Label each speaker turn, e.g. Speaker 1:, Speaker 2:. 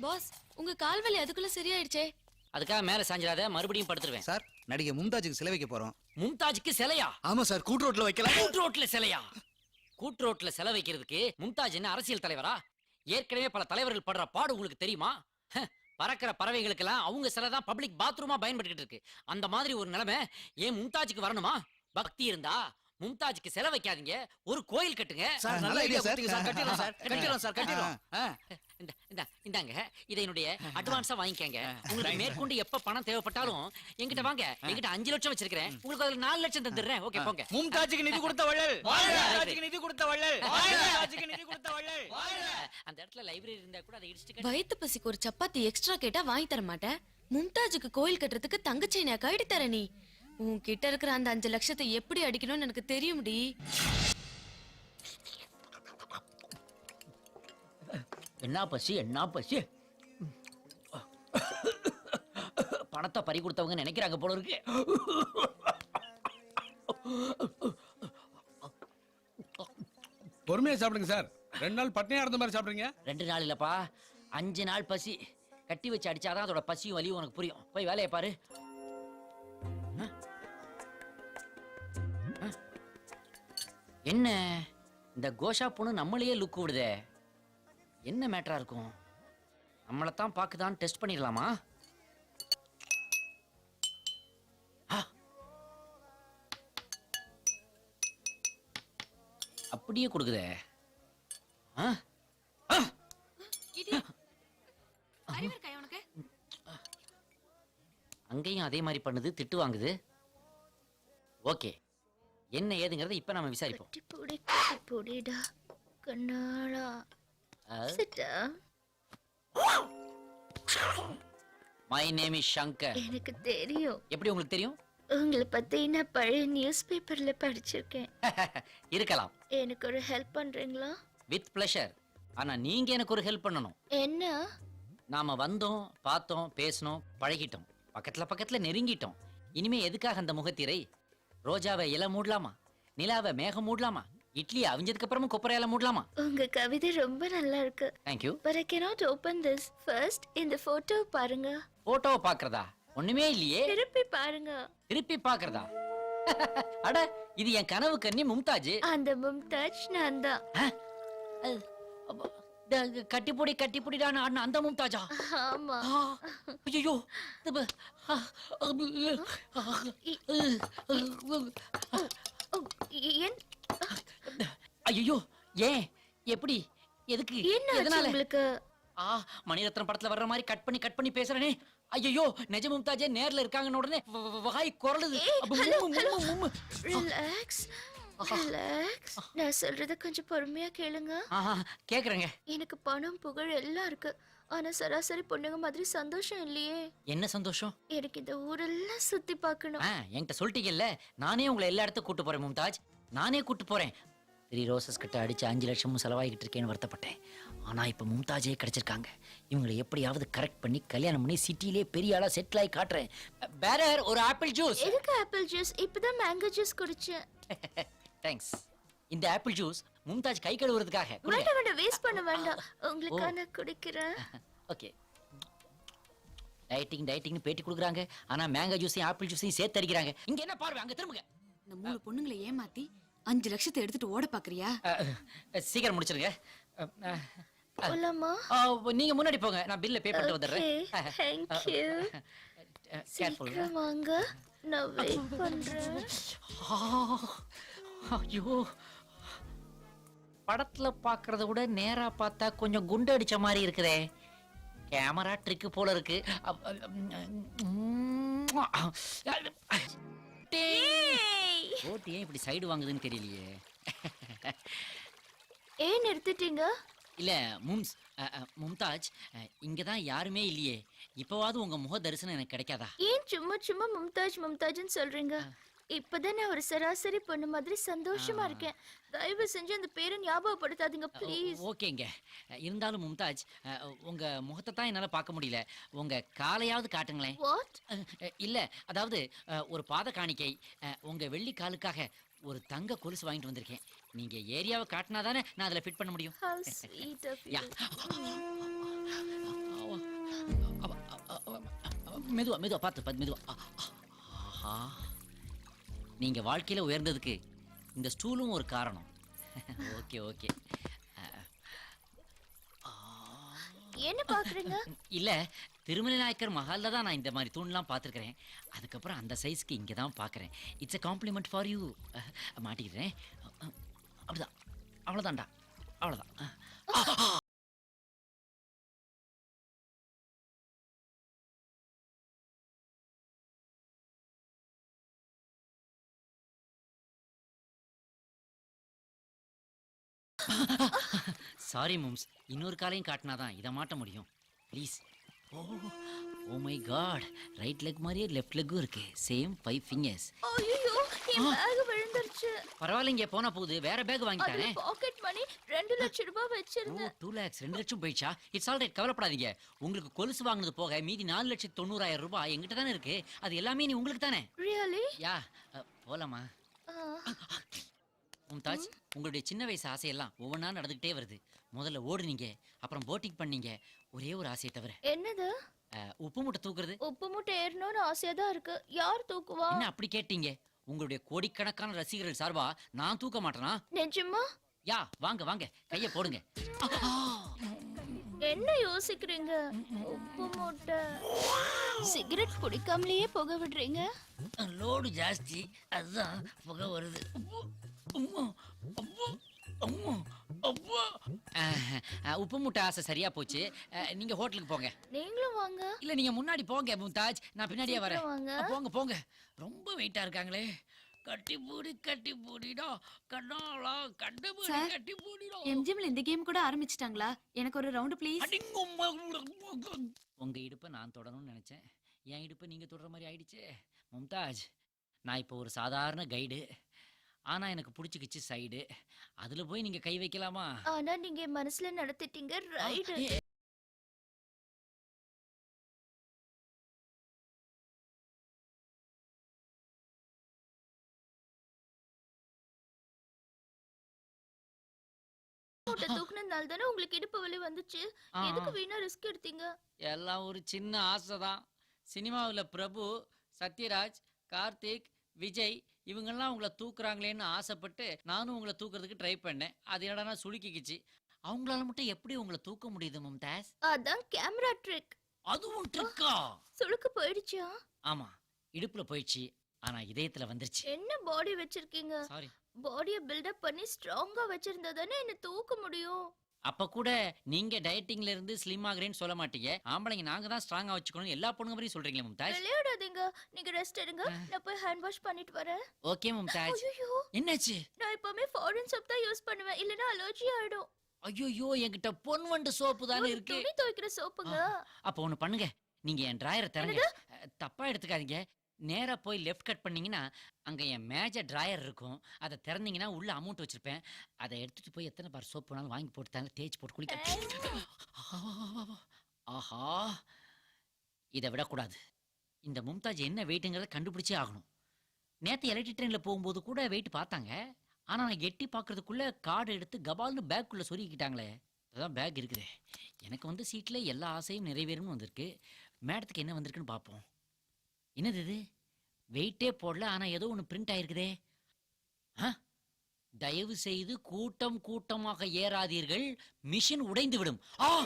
Speaker 1: Pass உங்க கால் வலி அதுக்குள்ள சரியாயிடுச்சே.
Speaker 2: அதுக்காக மேல சாஞ்சிடாத மறுபடியும் படுத்துருவேன்.
Speaker 3: சார் நடிகை மும்தாஜுக்கு சிலை வைக்க போறோம்.
Speaker 2: மும்தாஜுக்கு சிலையா?
Speaker 3: ஆமா சார் கூட்டு ரோட்ல வைக்கலாம்.
Speaker 2: கூட்டு ரோட்ல சிலையா? கூட்டு ரோட்ல சிலை வைக்கிறதுக்கு மும்தாஜ் என்ன அரசியல் தலைவரா? ஏற்கனவே பல தலைவர்கள் படுற பாடு உங்களுக்கு தெரியுமா? ஹ, பறக்கிற பறவைகளுக்கெல்லாம் அவங்க சிலை தான் பப்ளிக் பாத்ரூமா பயன்படுத்திட்டு இருக்கு. அந்த மாதிரி ஒரு நிலைமை ஏன் மும்தாஜுக்கு வரணுமா? பக்தி இருந்தா மும்தாஜுக்கு சிலை வைக்காதீங்க. ஒரு கோயில் கட்டுங்க.
Speaker 3: சார், நல்ல idea, சார்.
Speaker 4: கட்டிடுறோம் சார். கட்டிடுறோம் சார்.
Speaker 2: இந்த இந்தாங்க. இதை என்னுடைய அட்வான்ஸா வாங்கிக்கங்க. உங்களுக்கு மேற்கொண்டு எப்ப பணம் தேவைப்பட்டாலும் என்கிட்ட வாங்க. என்கிட்ட அஞ்சு லட்சம் வச்சிருக்கிறேன். உங்களுக்கு அதுல நாலு லட்சம் தந்துடுறேன். ஓகே போங்க.
Speaker 4: மும்தாஜுக்கு நிதி கொடுத்த வள்ளல். மும்தாஜுக்கு நிதி கொடுத்த வள்ளல். மும்தாஜுக்கு நிதி கொடுத்த வள்ளல்.
Speaker 2: அந்த இடத்துல லைப்ரரி இருந்தா கூட அதை இடிச்சிட்டு கட்டி-
Speaker 1: வயித்து பசிக்கு ஒரு சப்பாத்தி எக்ஸ்ட்ரா கேட்டா வாங்கி தர மாட்டேன். மும்தாஜுக்கு கோயில் கட்டுறதுக்கு தங்கச்சி நான் கைடி தர நீ. உன்கிட்ட இருக்கிற அந்த அஞ்சு லட்சத்தை எப்படி அடிக்கணும்னு எனக்கு தெரியும்டி.
Speaker 2: என்ன பசி என்ன பசி? பணத்தை பறி கொடுத்தவங்க நினைக்கிறாங்க போல இருக்கு.
Speaker 5: பொறுமையா சாப்பிடுங்க சார். ரெண்டு நாள் பட்னியா இருந்த மாதிரி சாப்பிடுறீங்க?
Speaker 2: ரெண்டு நாள் இல்லப்பா. அஞ்சு நாள் பசி. கட்டி வச்சு அடிச்சாதான் அதோட பசியும் வலியும் உனக்கு புரியும். போய் வேலையை பாரு. என்ன? இந்த கோஷா பொண்ணு நம்மளையே லுக் விடுதே. என்ன மேட்டரா இருக்கும்? நம்மளைத்தான் பாக்குதான்னு டெஸ்ட் பண்ணிடலாமா? ஆ. அப்படியே கொடுக்குதே. அங்கேயும் அதே மாதிரி பண்ணுது திட்டு வாங்குது. ஓகே. என்ன ஏதுங்கிறத இப்ப நாம விசாரிப்போம்.
Speaker 6: பொடி பொடி பொடிடா கண்ணாளா சிட்டா
Speaker 2: மை நேம் இஸ் சங்கர்
Speaker 6: எனக்கு தெரியும்.
Speaker 2: எப்படி உங்களுக்கு தெரியும்?
Speaker 6: உங்களை பத்தி நான் பழைய நியூஸ் பேப்பர்ல படிச்சிருக்கேன்.
Speaker 2: இருக்கலாம்.
Speaker 6: எனக்கு ஒரு ஹெல்ப் பண்றீங்களா?
Speaker 2: வித் ப்ளஷர் ஆனா நீங்க எனக்கு ஒரு ஹெல்ப் பண்ணணும்.
Speaker 6: என்ன?
Speaker 2: நாம வந்தோம் பார்த்தோம் பேசினோம் பழகிட்டோம். பக்கத்துல பக்கத்துல நெருங்கிட்டோம். இனிமே எதுக்காக அந்த முகத்திரை? ரோஜாவை இலை மூடலாமா? நிலாவை மேகம் மூடலாமா? இட்லி அவிஞ்சதுக்கு அப்புறமும் கொப்பரையால மூடலாமா?
Speaker 6: உங்க கவிதை ரொம்ப நல்லா இருக்கு.
Speaker 2: Thank you
Speaker 6: but I cannot open this first இந்த போட்டோ பாருங்க.
Speaker 2: போட்டோவை பாக்குறதா ஒண்ணுமே இல்லையே.
Speaker 6: திருப்பி பாருங்க.
Speaker 2: திருப்பி பாக்குறதா அட இது என் கனவு கன்னி மும்தாஜ்.
Speaker 6: அந்த மும்தாஜ் நான் தான்.
Speaker 2: கட்டிப்பொடி கட்டிப்பொடிடான்னு ஆடின அந்த மும்தாஜா
Speaker 6: ஆமா.
Speaker 2: ஐயோ
Speaker 6: ஏன்?
Speaker 2: ஐயோ ஏன்? எப்படி? எதுக்கு?
Speaker 6: என்ன
Speaker 2: எதனால?
Speaker 6: உங்களுக்கு?
Speaker 2: ஆ மணிரத்னம் படத்துல வர்ற மாதிரி கட் பண்ணி கட் பண்ணி பேசுறனே. ஐயோ நிஜ மும்தாஜே நேர்ல இருக்காங்கன்னு உடனே வாய் குரலுது.
Speaker 6: ரிலாக்ஸ் நான் சொல்றத கொஞ்சம் பொறுமையா கேளுங்க.
Speaker 2: கேக்குறேங்க.
Speaker 6: எனக்கு பணம் புகழ் எல்லாம் இருக்கு. ஆனா சராசரி பொண்ணுங்க மாதிரி சந்தோஷம் இல்லையே.
Speaker 2: என்ன சந்தோஷம்?
Speaker 6: எனக்கு இந்த ஊரெல்லாம் சுத்தி பார்க்கணும்.
Speaker 2: என்கிட்ட சொல்லிட்டீங்கல்ல. நானே உங்களை எல்லா இடத்துக்கும் கூட்டு போறேன் மும்தாஜ். நானே கூட்டு போறேன். த்ரீ ரோசஸ் கிட்ட அடிச்சு அஞ்சு லட்சமும் செலவாகிட்டு இருக்கேன்னு வருத்தப்பட்டேன். ஆனா இப்ப மும்தாஜே கிடைச்சிருக்காங்க. இவங்களை எப்படியாவது கரெக்ட் பண்ணி கல்யாணம் பண்ணி சிட்டிலே பெரிய ஆளா செட்டில் ஆகி காட்டுறேன். பேரர் ஒரு ஆப்பிள் ஜூஸ்
Speaker 6: எதுக்கு ஆப்பிள் ஜூஸ் இப்பதான் மேங்கோ ஜூஸ் குடிச்சேன்.
Speaker 2: தேங்க்ஸ் இந்த ஆப்பிள் ஜூஸ் மும்தாஜ் கை கழுவுறதுக்காக.
Speaker 6: வேண்டாம் வேண்டாம் வேஸ்ட் பண்ண வேண்டாம். உங்களுக்காக நான் குடிக்கிறேன்.
Speaker 2: ஓகே டயட்டிங் டயட்டிங்னு பேட்டி கொடுக்குறாங்க. ஆனா மேங்கோ ஜூஸையும் ஆப்பிள் ஜூஸையும் சேர்த்து அடிக்கிறாங்க. இங்க என்ன பார்வை? அங்க திரும்புங்க.
Speaker 1: இந்த மூணு பொண்ணுங்களை ஏமாத்தி அஞ்சு லட்சத்தை எடுத்துட்டு ஓட பாக்குறியா?
Speaker 2: சீக்கிரம் முடிச்சிருங்க.
Speaker 6: போலாமா?
Speaker 2: நீங்க முன்னாடி போங்க. நான் பில்ல பே பண்ணிட்டு வந்துடுறேன்.
Speaker 6: சீக்கிரம் வாங்க. நான் வெயிட் பண்றேன்.
Speaker 2: ஐயோ. படத்துல பாக்குறத விட நேரா பார்த்தா கொஞ்சம் குண்டு அடிச்ச மாதிரி இருக்குதே. கேமரா ட்ரிக்கு போல இருக்கு. அப்-. டேய். ஓட்டு ஏன் இப்படி சைடு வாங்குதுன்னு தெரியலையே.
Speaker 6: ஏன் நிறுத்திட்டீங்க?
Speaker 2: இல்ல மும்ஸ் அ, அ, மும்தாஜ் இங்க தான் யாருமே இல்லையே. இப்போவாவது உங்க முக தரிசனம் எனக்கு கிடைக்காதா?
Speaker 6: ஏன் சும்மா சும்மா மும்தாஜ் மும்தாஜ்னு சொல்றீங்க? இப்பதான் நான் ஒரு சராசரி பொண்ணு மாதிரி சந்தோஷமா இருக்கேன். தயவு செஞ்சு அந்த பேரை ஞாபகப்படுத்தாதீங்க ப்ளீஸ்.
Speaker 2: ஓகேங்க. இருந்தாலும் மும்தாஜ் உங்க முகத்தை தான் என்னால பார்க்க முடியல. உங்க காலையாவது காட்டுங்களேன்.
Speaker 6: வாட்
Speaker 2: இல்ல அதாவது ஒரு பாத காணிக்கை உங்க வெள்ளி காலுக்காக ஒரு தங்க கொலுசு வாங்கிட்டு வந்திருக்கேன். நீங்க ஏரியாவை காட்டினா தானே நான் அதுல ஃபிட் பண்ண முடியும். மெதுவா மெதுவா பார்த்து பார்த்து மெதுவா. ஆஹா நீங்க வாழ்க்கையில உயர்ந்ததுக்கு இந்த ஸ்டூலும் ஒரு காரணம். Okay okay.
Speaker 6: என்ன பாக்குறீங்க?
Speaker 2: இல்ல திருமலை நாயக்கர் மஹால்ல தான் நான் இந்த மாதிரி தூண்லாம் பார்த்துருக்கிறேன். அதுக்கப்புறம் அந்த சைஸ்க்கு இங்கே தான் பார்க்குறேன் it's a compliment for you மாட்டிக்கிறேன். அப்படிதான் அவ்வளோதான்டா அவ்வளோதான் சாரி மம்ஸ் இன்னொரு காலையும் காட்டினாதான் இதை மாட்ட முடியும். Please oh oh my god right leg மாதிரியே லெஃப்ட் லெக்கும் இருக்கு. சேம் ஃபைவ் ஃபிங்கர்ஸ்
Speaker 6: ஐயோ என் பேக் விழுந்துருச்சு.
Speaker 2: பரவாயில்லைங்க போனா போகுது. வேற பேக் வாங்கிட்டானே.
Speaker 6: பாக்கெட் மணி ரெண்டு லட்சம் ரூபாய் வச்சிருந்தேன்.
Speaker 2: டூ லேக்ஸ் ரெண்டு லட்சம் போயிடுச்சா? இட்ஸ் ஆல் ரைட் கவலைப்படாதீங்க. உங்களுக்கு கொலுசு வாங்கினது போக மீதி நாலு லட்சத்தி தொண்ணூறாயிரம் ரூபாய் எங்கிட்ட தானே இருக்கு. அது எல்லாமே நீ உங்களுக்கு தானே?
Speaker 6: ரியலி
Speaker 2: யா போலாமா? மும்தாஜ் உங்களுடைய சின்ன வயசு ஆசையெல்லாம் ஒவ்வொன்றா நடந்துகிட்டே வருது. முதல்ல ஓடுனீங்க அப்புறம் போட்டிங் பண்ணீங்க. ஒரே ஒரு ஆசையை தவிர.
Speaker 6: என்னது?
Speaker 2: உப்பு மூட்டை தூக்குறது.
Speaker 6: உப்பு மூட்டை ஏறணும்னு ஆசையா தான் இருக்கு. யார் தூக்குவா?
Speaker 2: என்ன அப்படி கேட்டீங்க? உங்களுடைய கோடிக்கணக்கான ரசிகர்கள் சார்பா நான் தூக்க மாட்டேனா?
Speaker 6: நிஜமா?
Speaker 2: யா வாங்க வாங்க. கைய போடுங்க.
Speaker 6: என்ன யோசிக்கிறீங்க? உப்பு மூட்டை. சிகரெட் குடிக்காமலேயே புகை விடுறீங்க?
Speaker 2: லோடு ஜாஸ்தி. அதுதான் புகை வருது. அம்மா, அம்மா, அம்மா, அம்மா. உப்பு மூட்டை ஆசை சரியா போச்சு. நீங்க ஹோட்டலுக்கு போங்க.
Speaker 6: நீங்களும் வாங்க.
Speaker 2: இல்ல நீங்க முன்னாடி போங்க மும்தாஜ். நான் பின்னாடியே வரேன். போங்க போங்க. ரொம்ப வெயிட்டா இருக்காங்களே. கட்டி பூடி கட்டி பூடிடா கண்ணாலா கண்டு பூடி கட்டி பூடிடா
Speaker 1: எம்ஜிஎம்ல இந்த கேம் கூட ஆரம்பிச்சிட்டாங்களா? எனக்கு ஒரு ரவுண்ட் ப்ளீஸ்.
Speaker 2: உங்க இடுப்பை நான் தொடணும்னு நினைச்சேன். என் இடுப்பை நீங்க தொடர மாதிரி ஆயிடுச்சே. மும்தாஜ் நான் இப்போ ஒரு சாதாரண கைடு ஆனா எனக்கு பிடிச்சிக்கிச்சு சைடு. அதுல போய் நீங்க கை வைக்கலாமா?
Speaker 6: ஆனா நீங்க என் மனசுல நடத்திட்டீங்க ரைட். தூக்குனதுனால தானே உங்களுக்கு இடுப்பு வலி வந்துச்சு? எதுக்கு வீணா ரிஸ்க் எடுத்தீங்க?
Speaker 2: எல்லாம் ஒரு சின்ன ஆசை தான். சினிமாவில் பிரபு சத்யராஜ் கார்த்திக் விஜய் இவங்கெல்லாம் உங்களை தூக்குறாங்களேன்னு ஆசைப்பட்டு நானும் உங்களை தூக்குறதுக்கு ட்ரை பண்ணேன். அது என்னடா சுளுக்கிக்கிச்சு அவங்களால மட்டும் எப்படி உங்களை தூக்க முடியுது மும்தாஸ்?
Speaker 6: அதான் கேமரா ட்ரிக்
Speaker 2: அதுவும் ட்ரிக்கா
Speaker 6: சுளுக்கு போயிடுச்சா?
Speaker 2: ஆமா இடுப்புல போயிடுச்சு. ஆனா இதயத்துல வந்துருச்சு.
Speaker 6: என்ன பாடி வச்சிருக்கீங்க?
Speaker 2: சாரி
Speaker 6: பாடிய பில்டப் பண்ணி ஸ்ட்ராங்கா வச்சிருந்தா தானே என்ன தூக்க முடியும்?
Speaker 2: அப்ப கூட நீங்க டயட்டிங்ல இருந்து ஸ்லிம் ஆகுறேன்னு சொல்ல மாட்டீங்க. ஆம்பளைங்க நாங்க தான் ஸ்ட்ராங்கா வச்சுக்கணும் எல்லா பொண்ணுங்க மாதிரியும் சொல்றீங்களே மும்தாஜ்
Speaker 6: விளையாடாதீங்க. நீங்க ரெஸ்ட் எடுங்க. நான் போய் ஹேண்ட் வாஷ் பண்ணிட்டு வரேன்.
Speaker 2: ஓகே மும்தாஜ்
Speaker 6: ஐயோ
Speaker 2: என்னாச்சு?
Speaker 6: நான் எப்பவுமே ஃபாரின் சோப் தான் யூஸ் பண்ணுவேன். இல்லனா அலர்ஜி ஆயிடும்.
Speaker 2: ஐயோ என்கிட்ட பொன் வண்டு சோப்பு தானே இருக்கு.
Speaker 6: துணி துவைக்கிற சோப்புங்க
Speaker 2: அப்போ ஒண்ணு பண்ணுங்க. நீங்க என் டிராயரை திறங்க. தப்பா எடுத்துக்காதீங்க. நேராக போய் லெஃப்ட் கட் பண்ணிங்கன்னா அங்கே என் மேஜர் ட்ராயர் இருக்கும். அதை திறந்தீங்கன்னா உள்ள அமௌண்ட் வச்சுருப்பேன். அதை எடுத்துகிட்டு போய் எத்தனை பார் சோப் வேணாலும் வாங்கி போட்டு தாங்க தேய்ச்சி போட்டு குளிக்க. ஆஹா! இதை விடக்கூடாது இந்த மும்தாஜ் என்ன வெயிட்டுங்கிறத கண்டுபிடிச்சே ஆகணும். நேற்று எலக்ட்ரிக் ட்ரெயினில் போகும்போது கூட வெயிட் பார்த்தாங்க. ஆனால் நான் எட்டி பார்க்குறதுக்குள்ளே கார்டு எடுத்து கபால்னு பேக்குள்ளே சொருகிக்கிட்டாங்களே. அதுதான் பேக் இருக்குது. எனக்கு வந்து சீட்டில் எல்லா ஆசையும் நிறைவேறும்னு வந்திருக்கு. மேடத்துக்கு என்ன வந்திருக்குன்னு பார்ப்போம். என்னது இது? வெயிட்டே போடல ஆனால் ஏதோ ஒன்று பிரிண்ட் ஆயிருக்குதே. ஆ? தயவு செய்து கூட்டம் கூட்டமாக ஏறாதீர்கள். மிஷின் உடைந்து விடும் ஆ!